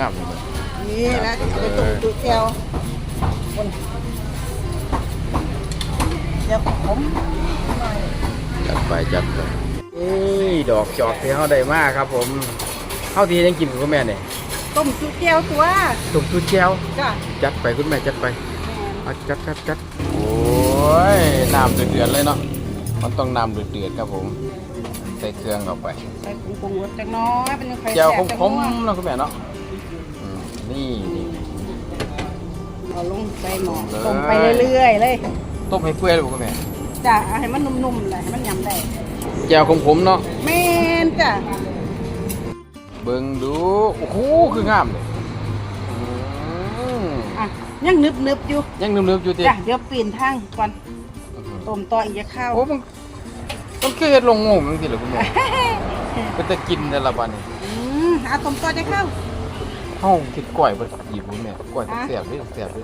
งามเลยนี่นะเอาไปตุ่มตุ่แก้วคนเดี๋ยวผมจัดไปจัดไปนี่ดอกจอกที่เขาได้มากครับ ผมเข้าทียังกินกับคุณแม่เนี่ยต้มตุ่แก้วตัวตุ่มตุ้เจียวจ้ะจัดไปคุณแม่จัดไปเอาจัดจัดจัดโอ้ยน้ำเดือดๆเลยเนาะมันต้องน้ำเดือดๆครับผมใส่เครื่องเข้าไปใส่ผงปรุงรสจักหน้อยเป็นยังไงเจียวแซ่บจังขมนัวๆเนาะคุณแม่เนาะอืม นี่นี่เอาลงใส่หม้อเลยต้มไปเรื่อยๆเลยต้มให้เปื่อยเลยบ่คุณแม่จ้ะเอาให้มันนุ่มๆเลยให้มันยำได้เจียวขมๆเนาะแม่นจ้ะเบิ่งดูโอ้โหคืองามเลยอืมอะยังนึบๆอยู่ยังนึบๆอยู่ติจ้ะเดี๋ยวปีนทางก่อนต้มต่ออีกจะข้าวโอ้มันมันคือเฮ็ดลงงงจังซี่เหรอคุณแม่เป็นตะกินแต่ละบัดนี่อืมเอาต้มต่อจะข้าว เฮาคิดก้อยบ่หยิบคุณแม่ก้อยฮะแซ่บเด้แซ่บเด้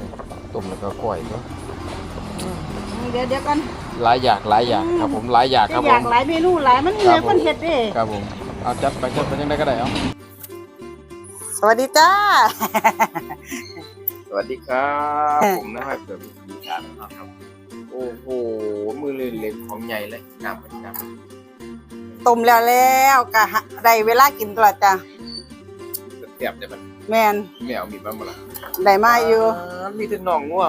ต้มแล้วก็ก้อยเนาะอืมเดี๋ยวเดี๋ยวก่อนหลายอย่างหลายอย่างครับผมหลายอย่างครับอผยากมหลายเมนูหลายมันเหครันื่อบยผมคนเฮ็ดเด้ครับผมเอาจัดไปจัดไปจังได๋ก็ได้เอาสวัสดีจ้า สวัสดีครับ ผมนะครับเกิดมีการนะครับ โอ้โห มือเล็กๆของใหญ่เลยงามงามต้มแล้วแล้วก็หาได้เวลากินตลอดจ้ะแซ่บได้มัน แม่นแมวมีบ้างบ่ล่ะได้มาอยู่ามีถึงน้องงัว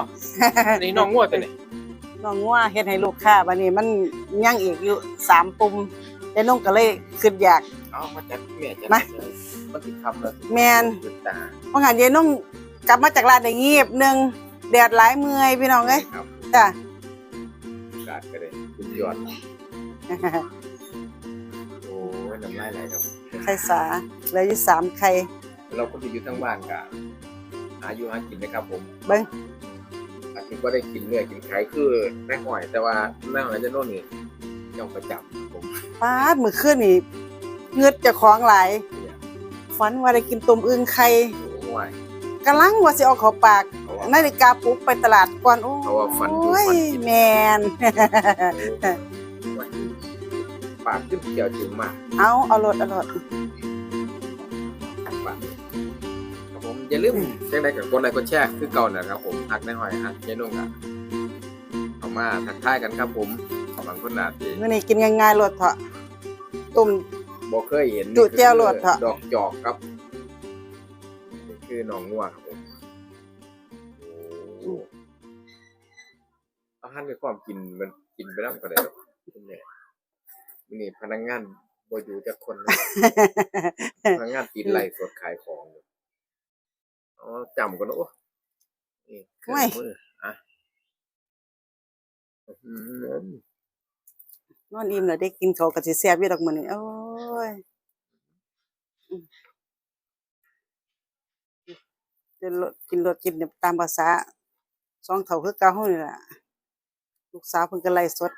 นี่น้องงัวตัวนี้น้องงัวเฮ็ดให้ลูกค้าบัดนี้มันยังอีกอยู่สามปุ่มยายนุ่งก็เลยคิดอยาก เอามาจัดแม่จัดมา มันติดคำเลยแม่นติดตาเพราะงั้นยายนุ่งกลับมาจากร้านได้เงียบหนึงแดดหลายเมื่อยพี่น้องเอ้ยครับจ้ะ กาดก็ได้สุดยอดโอ้ยน้ำลายไหลครับไข่สาเหลืออยู่สามไข่ เราคนที่อยู่ทั้งบ้านกะหาอยู่หากินนะครับผมเบิ่งอาทิตย์ก็ได้กินเนื้อกินไข่คือแม่หอยแต่ว่าแม่หอยจะโน่นนี่ย่องประจำผมปาดมื้อคืนนี่เงือดเจ้าของหลายฝันว่าได้กินต้มอึ่งไข่โอ้ยกำลังว่าสิเอาเข้าปากเพราะว่า นาฬิกาปลุกไปตลาดก่อนโอ้เพราะว่าฝันอยู่ยฝันกิน แมน ปากขึ้นเขียวถึงมากเอาเอารถเอารถ อย่าลืมแจ้งได้กับคนใดคนแชร์คือเก่านะครับผมทักในหอยฮักยายนุ่งอะเอามาทักทายกันครับผมบางคนอาจจะมื้อนี้กินง่ายๆรถเถาะต้มบ่เคยเห็นจุแจ้วโลดเถอะดอกจอกครับนี่คือหนองงัวครับผมโอ้อาหารในความกินมันกินไปแล้วก็ได้หรอกคุณแม่มื้อนี่พนักงานบ่อยู่จักคนเลยพนักงานติดไล่สดขายของอยู่ อ๋อจำกันเนอะโอ้นี่เครื่องมืออะอื้อหือนอนอิ่มแล้วได้กินข้าวก็สิแซ่บอยู่ดอกมื้อนี้โอ้ยอืมเดินรถกินรถกินตามภาษาสองเฒ่าคือเก่าเฮานี่ล่ะลูกสาวเพิ่นก็ไล่สด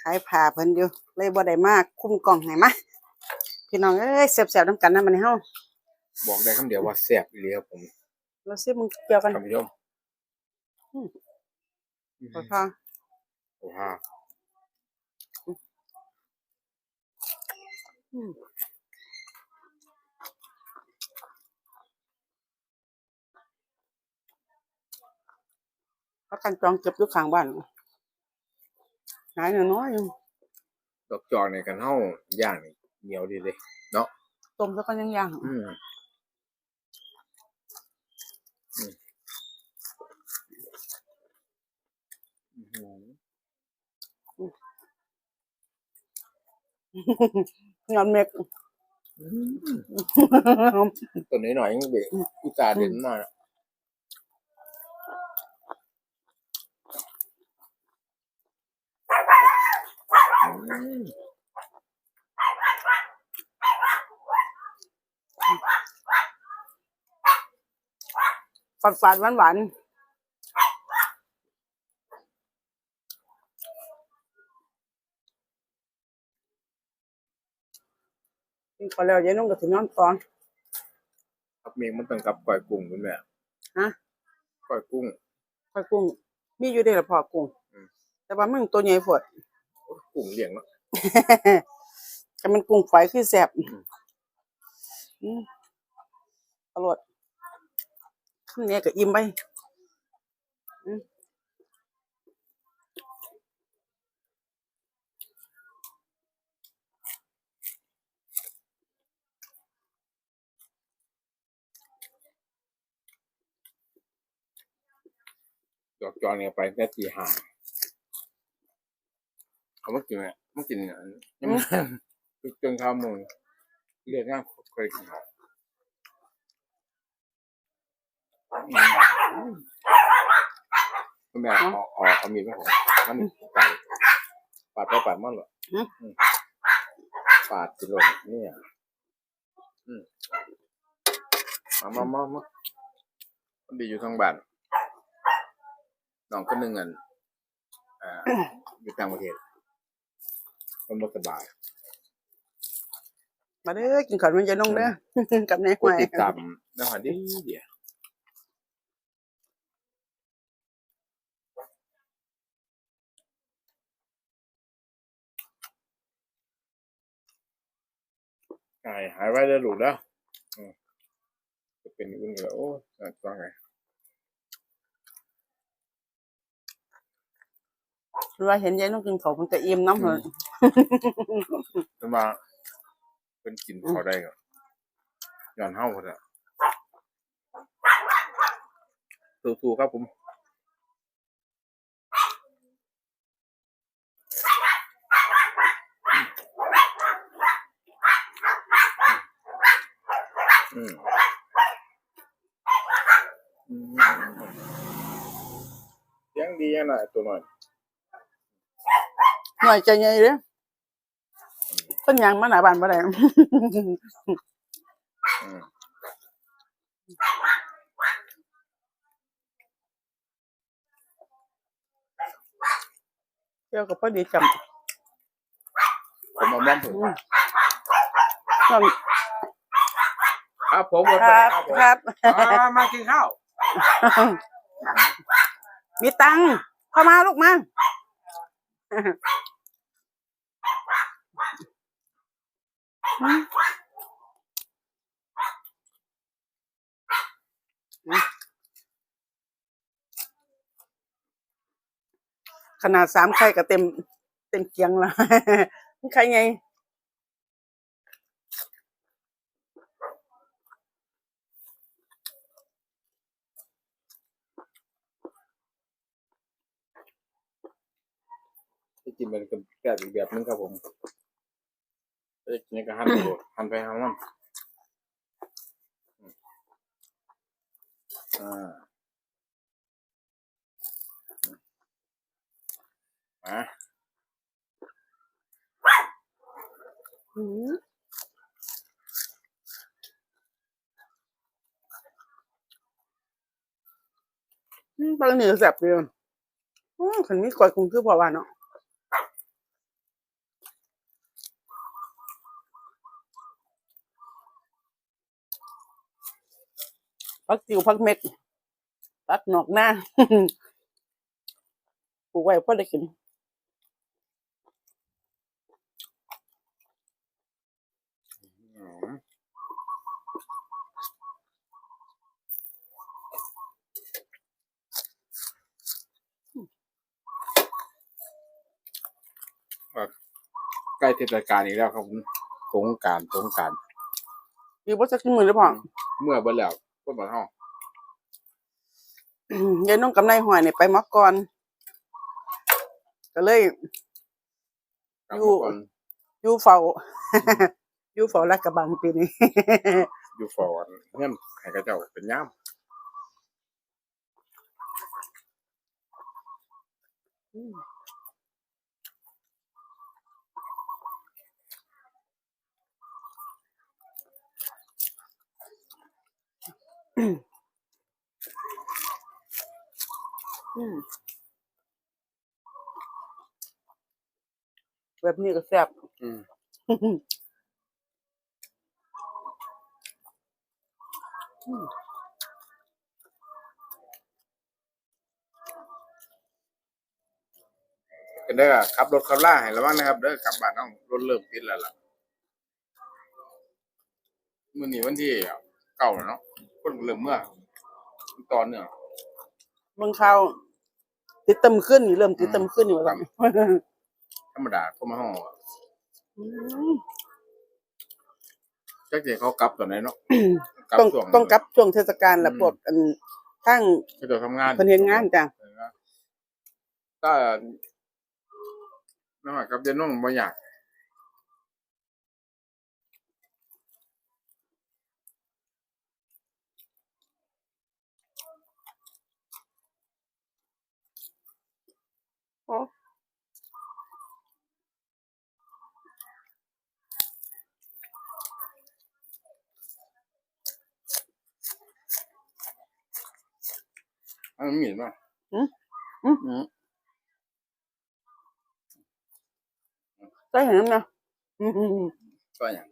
ขายผ้าเพิ่นอยู่เลยบ่ได้มาคุมกล่องให้มาพี่น้องเอ้ยแซ่บๆนำกันนะมื้อนี้เฮา บอกได้คำเดียวว่าแซ่บอีหลีครับผมเราซิมึงเกี่ยวกันท่านผู้ชมอืมอื้อพหืออพอโอ้โหอืมพักกันจองเก็บอยู่ข้างบ้านหายน้อยๆอยู่ดอกจอกในกันเฮาย่างนี่เหนียวดีเลยเนาะต้มแล้วก็ยังย่างอืมอืมอื้อหือ งอนเม็กอืมตัวนี้หน่อยยังเบะอุตส่าห์เด่นมากอะอืมฝาดฝาดหวานหวานๆ กินข้าวแล้วยายนุ่งก็ถึงนอนก่อนครับเมงมันต้องกับก้อยกุ้งคุณแม่ฮะก้อยกุ้งข้าวกุ้ง มีอยู่ได้ละพอกุ้งอืมแต่ว่ามึงตัวใหญ่พดโอ้ยกุ้งเลี้ยงเนาะแต่มันกุ้งฝอยคือแซ่บอืมอร่อยข้าวเหนียวก็อิ่มไป ดอกจอนเนี่ยไปแค่ตีห้าเขามากินอะมากินอะยังไม่จนข้าวมูลเรียกง่ายเคยกินครับคุณแม่ขอขอเอามีดมาผมมันไก่ปาดไปปาดมันเหรออืมปาดกินหล่นเนี่ยอืมมามามามามันดีอยู่ทางบ้าน น้องคนหนึ่งอันอ่าอยู่ต่างประเทศคนบ่สบาย มาเด้อกินข้าวมันจะนงเด้อกับนายหกดวยติดตามแล้วหาดีเดียวหายหายไว้แล้วลูกแล้วอืมจะเป็นอุ่นแล้วโอ้ยต้องไง หรือว่าเห็นยายน้องกินเขามันก็อิ่มน้ำเหรอขึ้นมาเป็นกินพอได้ก็ย้อนเฮ้าคนละสู้ๆครับผมอืมอืมยังดียังหน่อยตัวหน่อย หน่อยใจใหญ่เด้อคนยังมาหน้าบ้านบ่ได้อืมเที่ยวกับพอดีจำผมเอาบ้อมผมอืมน้องครับผมครับผมครับอ่ามากินข้าวมีตังค์เข้ามาลูกมา ขนาดสามไข่ก็เต็ม เต็มเกียงละไข่ไงที่กินเป็นกับแบบอีกแบบนึงครับผม ไอ้กินก็หั่นไปโดดหั่นไปหั่นมันอ่าอะอืมอืมบางเหนือแสบเดียวอืมขันมีกอยคงคือพอว่าเนาะ พักจิ๋วพักเม็ดพักหนอกหน้าปลูกไว้พอได้กินอืมอะใกล้เทศกาลอีกแล้วครับผมสงกรารสงกรารอยู่บ่จะกินมือหรือเปล่าเมื่อเบิ่แล้ว ก็บ่เฮาอืมยายน้องกับนายหอยเนี่ยไปมักก่อน ก็เลย กลับอยู่มาก่อนอยู่เฝ้า อยู่เฝ้าลาดกระบังปีนี้ อยู่ฟอนเงินให้กับเจ้าเป็นยามอืม แบบนี้ก็แซ่บอืมก็เด้อขับรถขับล่าให้ระวังนะครับเด้อกลับบ้านต้องรถเริ่มติดแล้วล่ะมื้อนี้วันที่เก้าแล้วเนาะ คนเริ่มเมื่อตอนเนี่ยเมืองข่าวติดเต็มขึ้นนี่เริ่มติดเต็มขึ้นอยู่ว่าซั่นธรรมดาเข้ามาห้องอืมจักสิเขากลับตอนไหนเนาะกลับต้องช่วงต้องกลับช่วงเทศกาลและอืมพวกอันทั้งเขาจะทำงานเพิ่นเฮ็ดงานจ้ะถ้านั่นว่ากับเดนน้องบ่อยาก โอ้ อันนี้มีดป่ะ อืมอืมได้เห็นมั้ยนะอืมก็อย่าง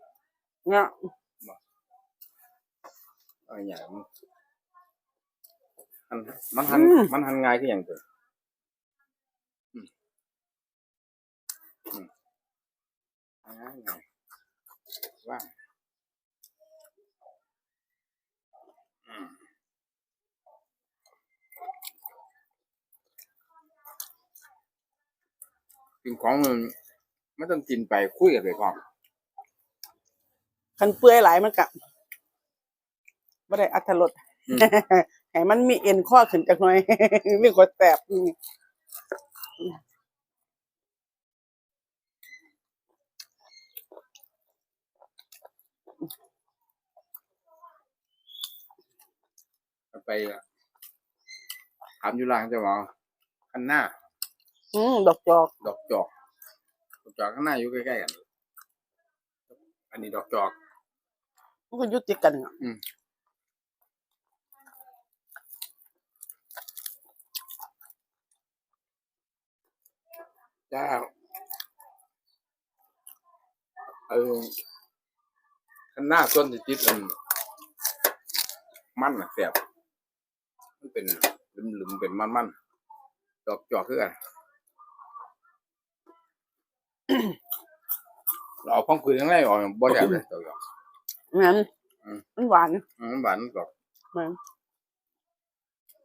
เนี่ยก็อย่างมันมันหันมันหันง่ายที่อย่างตัวอืมอืมง่ายง่ายว่าอืม กินของมันไม่ต้องกินไปคุยกันไปก่อนคันเปื่อยหลายมันกะบ่ได้อัตรสอืมให้มันมีเอ็นข้อขึ้นจักหน่อย มีกดแสบอืมไปถามอยู่ล่างจะบอกข้างหน้า อืมดอกจอก ดอกจอก ดอกจอกข้างหน้าอยู่ใกล้ๆกันอันนี้ดอกจอก มันก็อยุติดกันอะอืมจ้าเออข้างหน้าต้นที่ติดมันมันอะแสบมันเป็นหลุมๆเป็นมันๆดอกจอกคือกัน เราเอาพ้องคุยทั้งไรออกบ่แสบเลยดอกจอกงั้นอืมมันหวานอืมหวานดอกมัน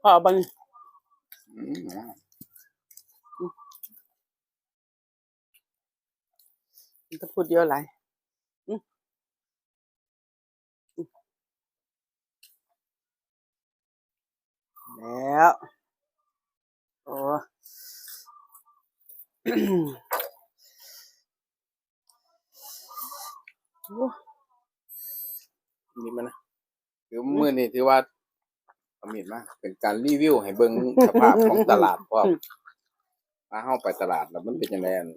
พอเอาบันอืมมันจะพูดเยอะหลายอืมอืมแล้ว โอ้ โอ้มีมันนะถือมือนี่ถือว่าเอามีดมาเป็นการรีวิวให้เบิ่งสภาพของตลาดพร้อมมาเฮาไปตลาดแล้วมันเป็นจังไดอัน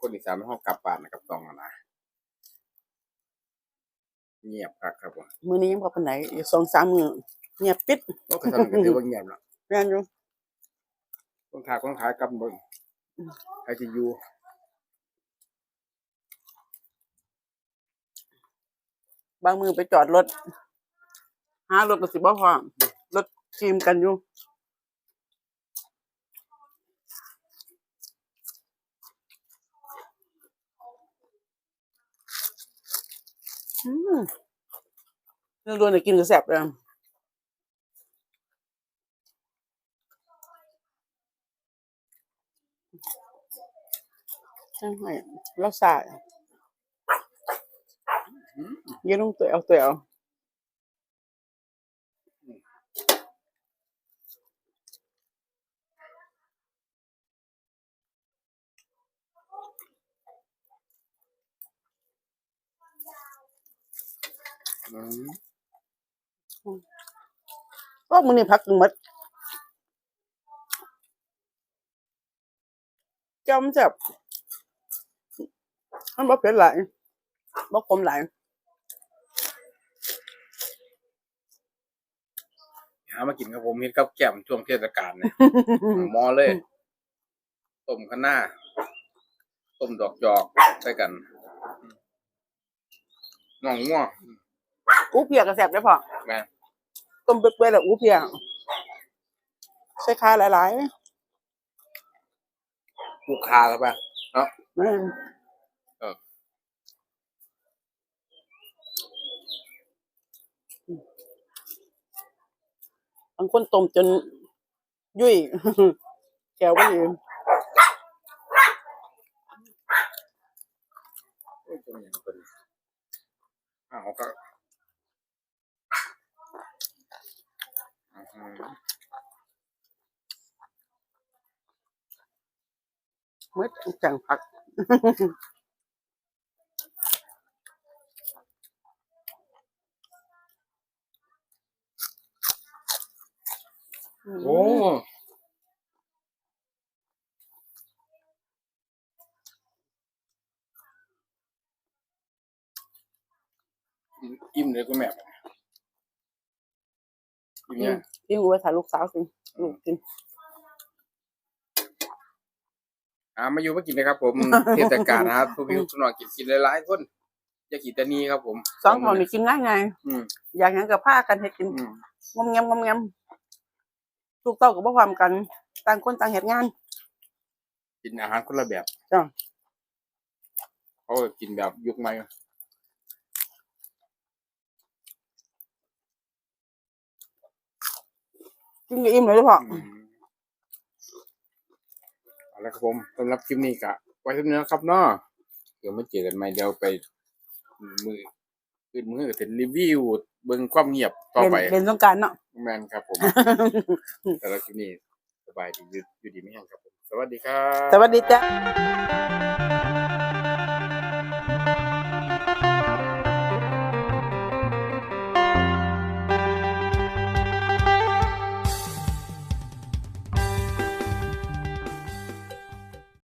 คนอีสานเฮากลับบ้านนะครับต้องอะนะเงียบคักครับว่ามือนี้ยังพอปานไหนอีกสองสามมือเงียบปิดก็คือทำกันถือว่าเงียบแล้วแม่นอยู่คนขายคนขายกลับเบิ่งใครสิอยู่ บางมือไปจอดรถ หารถก็สิบ่พอรถทีมกันอยู่อืมเรื่องรวนกินก็แซ่บเลยใช่ไหมเราสายยืนลงตัวเอาตัวเอาอืม ก็มันนี่พักหมดจอมนแซ่บมันบ่เผ็ด หลายบ่ขมหลายหามากินกับผมเฮ็ดกับแก้มช่วงเทศกาลเนี่ยหมอเลยต้มคะน้าต้มดอกจอกใส่กันน้องง่วงอู้เพียก็แซ่บได้อพ่อแม่ต้มเปื่อยๆแล้วอู้เพียใส่ขาหลายลูกค้าแล้วป่ะเนาะ ๆแม่นางคนต้มจน ยุ่ยแกวไม่ดีโอ้ยเป็นอย่างเป็นอ้าวก็อือหือมืดจังผัก โอ้อิ่มเลยคุณแม่อิ่มเนี่ยยิ่งกูไปถ่ายลูกสาวสิลูกกินอ่ามาอยู่มากินนะครับ ผมเทศกาลนะครับผู้พิวสุนองกินกินหลายๆคนอย่ากินแต่นี้ครับผม สองคนนี่กินง่ายไงอืมอยากหยังกับผ้ากันเฮ็ดกินอืมงอมแงมงอมแงม ถูกต้องกับบ่ความกัน ต่างคนต่างเฮ็ดงาน กินอาหารคนละแบบจ้ะ เขาก็กินแบบยุคใหม่กินก็อิ่มเลยเด้อพ่อ อืมเอาละครับผมสำหรับคลิปนี้ก็ไว้เท่านี้นะครับเนาะเดี๋ยวมาเจอกันใหม่เดี๋ยวไปมือขึ้นมือก็เป็นรีวิว เบิ่งความเงียบต่อเล่นไปเล่นสงกรารเนาะแมนครับผมสำหรับคลิปนี้สบายดีอยู่อยู่ดีไม่แห้งครับผมสวัสดีครับ สวัสดีจ้ะ